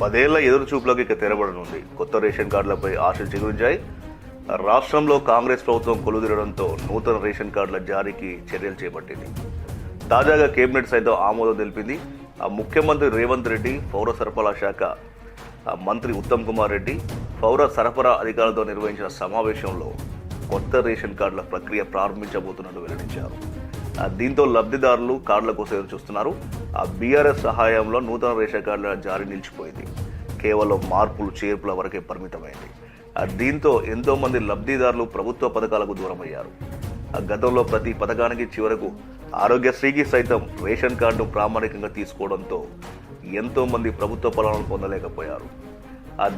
పదేళ్ళ ఎదురు చూపులకు ఇక తెరబడనుంది. కొత్త రేషన్ కార్డులపై ఆశలు చిగురించాయి. రాష్ట్రంలో కాంగ్రెస్ ప్రభుత్వం కొలుదిరడంతో నూతన రేషన్ కార్డుల జారీకి చర్యలు చేపట్టింది. తాజాగా కేబినెట్ సైతం ఆమోదం తెలిపింది. ఆ ముఖ్యమంత్రి రేవంత్ రెడ్డి పౌర సరఫరా శాఖ మంత్రి ఉత్తమ్ కుమార్ రెడ్డి పౌర సరఫరా అధికారులతో నిర్వహించిన సమావేశంలో కొత్త రేషన్ కార్డుల ప్రక్రియ ప్రారంభించబోతున్నట్టు వెల్లడించారు. దీంతో లబ్ధిదారులు కార్డుల కోసం ఎదురు చూస్తున్నారు ఆ బీఆర్ఎస్ సహాయంలో నూతన రేషన్ కార్డుల జారీ నిలిచిపోయింది. కేవలం మార్పులు చేర్పుల వరకే పరిమితమైంది. దీంతో ఎంతోమంది లబ్ధిదారులు ప్రభుత్వ పథకాలకు దూరమయ్యారు. ఆ గతంలో ప్రతి పథకానికి చివరకు ఆరోగ్యశ్రీకి సైతం రేషన్ కార్డు ప్రామాణికంగా తీసుకోవడంతో ఎంతోమంది ప్రభుత్వ ఫలాలను పొందలేకపోయారు.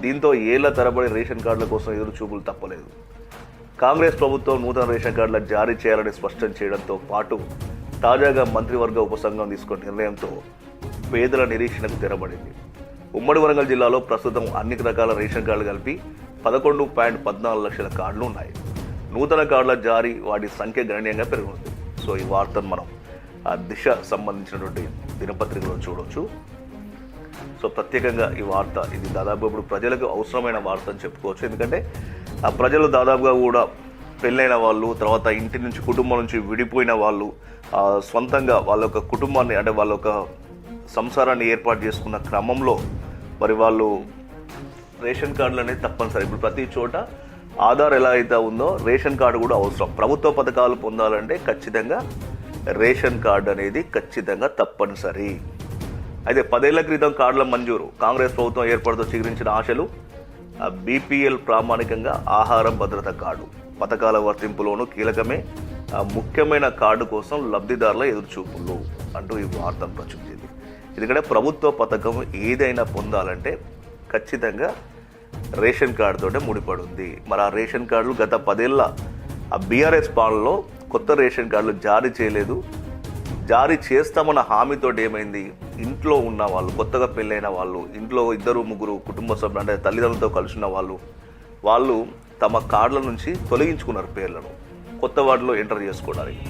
దీంతో ఏళ్ళ తరబడి రేషన్ కార్డుల కోసం ఎదురు చూపులు తప్పలేదు. కాంగ్రెస్ ప్రభుత్వం నూతన రేషన్ కార్డుల జారీ చేయాలని స్పష్టం చేయడంతో పాటు తాజాగా మంత్రివర్గ ఉపసంఘం తీసుకున్న నిర్ణయంతో పేదల నిరీక్షణకు తెరబడింది. ఉమ్మడి వరంగల్ జిల్లాలో ప్రస్తుతం అన్ని రకాల రేషన్ కార్డులు కలిపి పదకొండు పాయింట్ పద్నాలుగు లక్షల కార్డులు ఉన్నాయి. నూతన కార్డుల జారీ వాటి సంఖ్య గణనీయంగా పెరుగుతుంది. సో ఈ వార్తను మనం ఆ దిశ సంబంధించినటువంటి దినపత్రికలో చూడవచ్చు సో ప్రత్యేకంగా ఈ వార్త ఇది దాదాపు ఇప్పుడు ప్రజలకు అవసరమైన వార్త అని చెప్పుకోవచ్చు. ఎందుకంటే ఆ ప్రజలు దాదాపుగా కూడా పెళ్ళైన వాళ్ళు తర్వాత ఇంటి నుంచి కుటుంబం నుంచి విడిపోయిన వాళ్ళు సొంతంగా వాళ్ళ యొక్క కుటుంబాన్ని అంటే వాళ్ళ యొక్క సంసారాన్ని ఏర్పాటు చేసుకున్న క్రమంలో మరి వాళ్ళు రేషన్ కార్డులు అనేది తప్పనిసరి. ఇప్పుడు ప్రతి చోట ఆధార్ ఎలా అయితే ఉందో రేషన్ కార్డు కూడా అవసరం. ప్రభుత్వ పథకాలు పొందాలంటే ఖచ్చితంగా రేషన్ కార్డు అనేది ఖచ్చితంగా తప్పనిసరి. అయితే పదేళ్ళ క్రితం కార్డుల మంజూరు. కాంగ్రెస్ ప్రభుత్వం ఏర్పాటుతో చిగురించిన ఆశలు బీపీఎల్ ప్రామాణికంగా ఆహారం భద్రత కార్డు. పథకాల వర్తింపులోనూ కీలకమే ముఖ్యమైన కార్డు కోసం లబ్ధిదారుల ఎదురుచూపులు అంటూ ఈ వార్త ప్రచురించింది. ఎందుకంటే ప్రభుత్వ పథకం ఏదైనా పొందాలంటే ఖచ్చితంగా రేషన్ కార్డుతోటే ముడిపడి ఉంది మరి ఆ రేషన్ కార్డులు గత పదేళ్ళ ఆ బీఆర్ఎస్ పాలనలో కొత్త రేషన్ కార్డులు జారీ చేయలేదు. జారీ చేస్తామన్న హామీతోటి ఏమైంది? ఇంట్లో ఉన్న వాళ్ళు కొత్తగా పెళ్ళైన వాళ్ళు ఇంట్లో ఇద్దరు ముగ్గురు కుటుంబ సభ్యులు అంటే తల్లిదండ్రులతో కలిసిన వాళ్ళు వాళ్ళు తమ కార్డుల నుంచి తొలగించుకున్నారు పేర్లను. కొత్త వాటిలో ఎంటర్ చేసుకోవడానికి.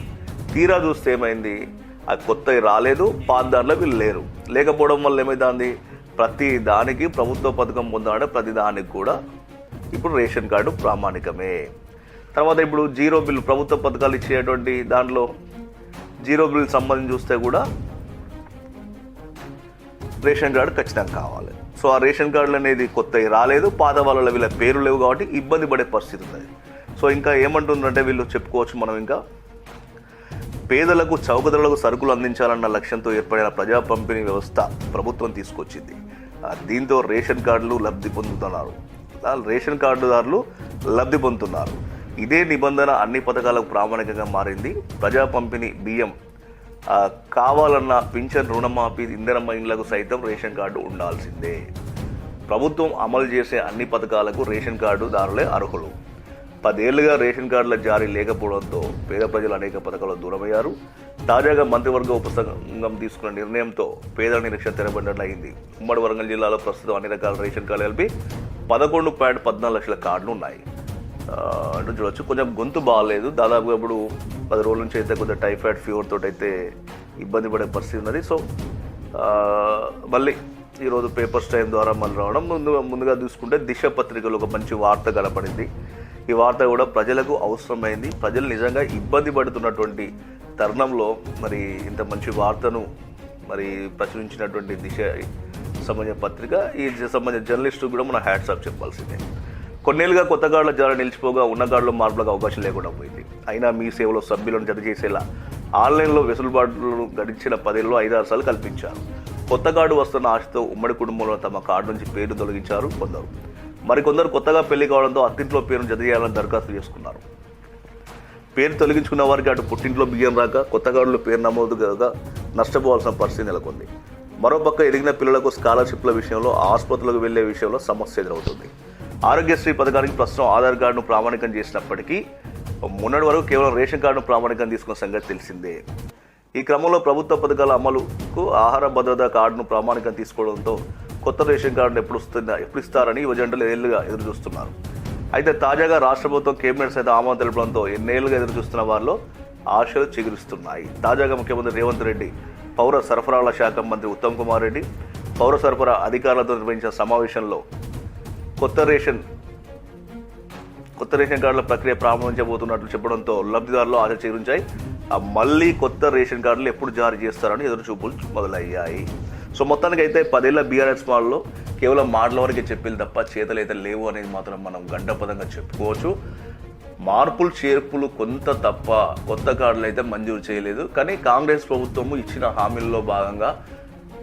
తీరా చూస్తే ఏమైంది? ఆ కొత్తవి రాలేదు పాతదారులు వీళ్ళు లేరు. లేకపోవడం వల్ల ఏమైంది ప్రతి దానికి ప్రభుత్వ పథకం పొందాలంటే ప్రతి దానికి కూడా ఇప్పుడు రేషన్ కార్డు ప్రామాణికమే. తర్వాత ఇప్పుడు జీరో బిల్ ప్రభుత్వ పథకాలు ఇచ్చేటువంటి దాంట్లో జీరో బిల్ సంబంధించి చూస్తే కూడా రేషన్ కార్డు ఖచ్చితంగా కావాలి. సో ఆ రేషన్ కార్డులు అనేది కొత్తవి రాలేదు పాత వాళ్ళ వీళ్ళ పేరు లేవు కాబట్టి ఇబ్బంది పడే పరిస్థితి ఉంది సో ఇంకా ఏమంటుందంటే వీళ్ళు చెప్పుకోవచ్చు మనం ఇంకా. పేదలకు చౌకధరలకు సరుకులు అందించాలన్న లక్ష్యంతో ఏర్పడిన ప్రజా పంపిణీ వ్యవస్థ ప్రభుత్వం తీసుకొచ్చింది. దీంతో రేషన్ కార్డులు లబ్ధి పొందుతున్నారు. రేషన్ కార్డుదారులు లబ్ధి పొందుతున్నారు. ఇదే నిబంధన అన్ని పథకాలకు ప్రామాణికంగా మారింది. ప్రజా పంపిణీ బియ్యం కావాలన్న పింఛన్ రుణమాఫీ ఇంధన ఇండ్లకు సైతం రేషన్ కార్డు ఉండాల్సిందే. ప్రభుత్వం అమలు చేసే అన్ని పథకాలకు రేషన్ కార్డుదారులే అర్హులు. పదేళ్ళుగా రేషన్ కార్డుల జారీ లేకపోవడంతో పేద ప్రజలు అనేక పథకాలు దూరమయ్యారు. తాజాగా మంత్రివర్గ ఉపసంఘం తీసుకున్న నిర్ణయంతో పేదల నిరీక్షణ తెరబడినట్లు అయింది ఉమ్మడి వరంగల్ జిల్లాలో ప్రస్తుతం అన్ని రకాల రేషన్ కార్డులు కలిపి పదకొండు పాయింట్ పద్నాలుగు లక్షల కార్డులు ఉన్నాయి అంటూ చూడవచ్చు కొంచెం గొంతు బాగాలేదు. దాదాపుగా ఇప్పుడు పది రోజుల నుంచి అయితే కొంచెం టైఫాయిడ్ ఫీవర్ తోటి అయితే ఇబ్బంది పడే పరిస్థితి ఉన్నది. సో మళ్ళీ ఈరోజు పేపర్స్ టైం ద్వారా మళ్ళీ రావడం. ముందు ముందుగా చూసుకుంటే దిశ పత్రికలో ఒక మంచి వార్త కనపడింది. ఈ వార్త కూడా ప్రజలకు అవసరమైంది. ప్రజలు నిజంగా ఇబ్బంది పడుతున్నటువంటి తరుణంలో మరి ఇంత మంచి వార్తను మరి ప్రచురించినటువంటి దిశ సంబంధించిన పత్రిక ఈ సంబంధించిన జర్నలిస్టు కూడా మన ఆఫ్ చెప్పాల్సిందే. కొన్నేళ్ళుగా కొత్త కార్డుల జారీ నిలిచిపోగా ఉన్న కార్డులో మార్పులకు అవకాశం లేకుండా పోయింది. అయినా మీ సేవలో సభ్యులను జత చేసేలా ఆన్లైన్లో వెసులుబాటును గడిచిన పదేళ్ళు ఐదారు సార్లు కల్పించారు. కొత్త కార్డు వస్తున్న ఆశతో ఉమ్మడి కుటుంబంలో తమ కార్డు నుంచి పేరు తొలగించారు కొందరు. మరికొందరు కొత్తగా పెళ్ళి కావడంతో అత్తింట్లో పేరును జత చేయాలని దరఖాస్తు చేసుకున్నారు. పేరు తొలగించుకున్న వారికి అటు పుట్టింట్లో బియ్యం రాక కొత్త పేరు నమోదు కాక నష్టపోవాల్సిన పరిస్థితి నెలకొంది. మరోపక్క ఎదిగిన పిల్లలకు స్కాలర్షిప్ల విషయంలో ఆసుపత్రులకు వెళ్ళే విషయంలో సమస్య ఎదురవుతుంది. ఆరోగ్యశ్రీ పథకానికి ప్రస్తుతం ఆధార్ కార్డును ప్రామాణికం చేసినప్పటికీ మొన్నటి వరకు కేవలం రేషన్ కార్డును ప్రామాణికం తీసుకున్న సంగతి తెలిసిందే. ఈ క్రమంలో ప్రభుత్వ పథకాల అమలుకు ఆహార భద్రత కార్డును ప్రామాణికం తీసుకోవడంతో కొత్త రేషన్ కార్డును ఎప్పుడు వస్తుందా ఎప్పుడు ఇస్తారని యువజనులు ఏళ్ళుగా ఎదురు చూస్తున్నారు అయితే తాజాగా రాష్ట్ర ప్రభుత్వం కేబినెట్ సైతం ఆమోదం తెలపడంతో ఎన్నేళ్ళుగా ఎదురు చూస్తున్న వారిలో ఆశలు చిగురిస్తున్నాయి. తాజాగా ముఖ్యమంత్రి రేవంత్ రెడ్డి పౌర సరఫరాల శాఖ మంత్రి ఉత్తమ్ కుమార్ రెడ్డి పౌర సరఫరా అధికారులతో నిర్వహించిన సమావేశంలో కొత్త రేషన్ కొత్త రేషన్ కార్డుల ప్రక్రియ ప్రారంభించబోతున్నట్లు చెప్పడంతో లబ్ధిదారులు ఆశ చేకూరించాయి మళ్ళీ కొత్త రేషన్ కార్డులు ఎప్పుడు జారీ చేస్తారని ఎదురు చూపులు మొదలయ్యాయి. సో మొత్తానికి అయితే పదేళ్ళ బీఆర్ఎస్ మాల్లో కేవలం మాటల వరకే చెప్పింది తప్ప చేతలు అయితే లేవు అనేది మాత్రం మనం గడ్డపదంగా చెప్పుకోవచ్చు. మార్పులు చేర్పులు కొంత తప్ప కొత్త కార్డులు అయితే మంజూరు చేయలేదు. కానీ కాంగ్రెస్ ప్రభుత్వము ఇచ్చిన హామీల్లో భాగంగా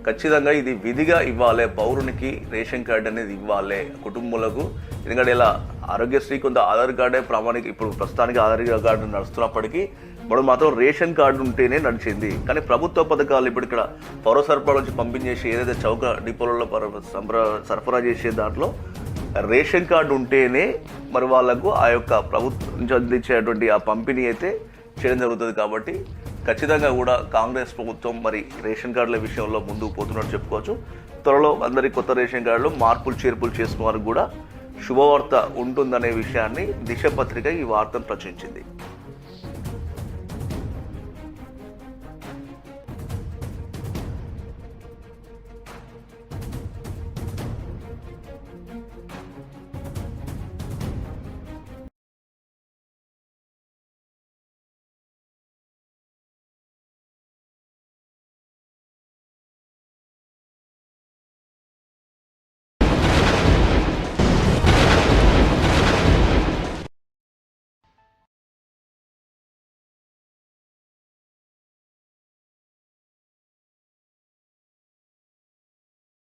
ఖచ్చితంగా ఇది విధిగా ఇవ్వాలి. పౌరునికి రేషన్ కార్డు అనేది ఇవ్వాలి. కుటుంబాలకు. ఎందుకంటే ఇలా ఆరోగ్యశ్రీ కొంత ఆధార్ కార్డే ప్రామాణిక ఇప్పుడు ప్రస్తుతానికి ఆధార్ కార్డు నడుస్తున్నప్పటికీ మనం మాత్రం రేషన్ కార్డు ఉంటేనే నడిచింది. కానీ ప్రభుత్వ పథకాలు ఇప్పుడు ఇక్కడ పౌర సరఫరా నుంచి పంపించేసి ఏదైతే చౌక డిపోలలో సరఫరా చేసే దాంట్లో రేషన్ కార్డు ఉంటేనే మరి వాళ్ళకు ఆ యొక్క ప్రభుత్వం నుంచి అందించేటువంటి ఆ పంపిణీ అయితే చేయడం జరుగుతుంది కాబట్టి ఖచ్చితంగా కూడా కాంగ్రెస్ ప్రభుత్వం మరి రేషన్ కార్డుల విషయంలో ముందుకు పోతున్నట్టు చెప్పుకోవచ్చు. త్వరలో అందరి కొత్త రేషన్ కార్డులు మార్పులు చేర్పులు చేసుకున్న వారికి కూడా శుభవార్త ఉంటుందనే విషయాన్ని దిశ పత్రిక ఈ వార్తను ప్రచురించింది.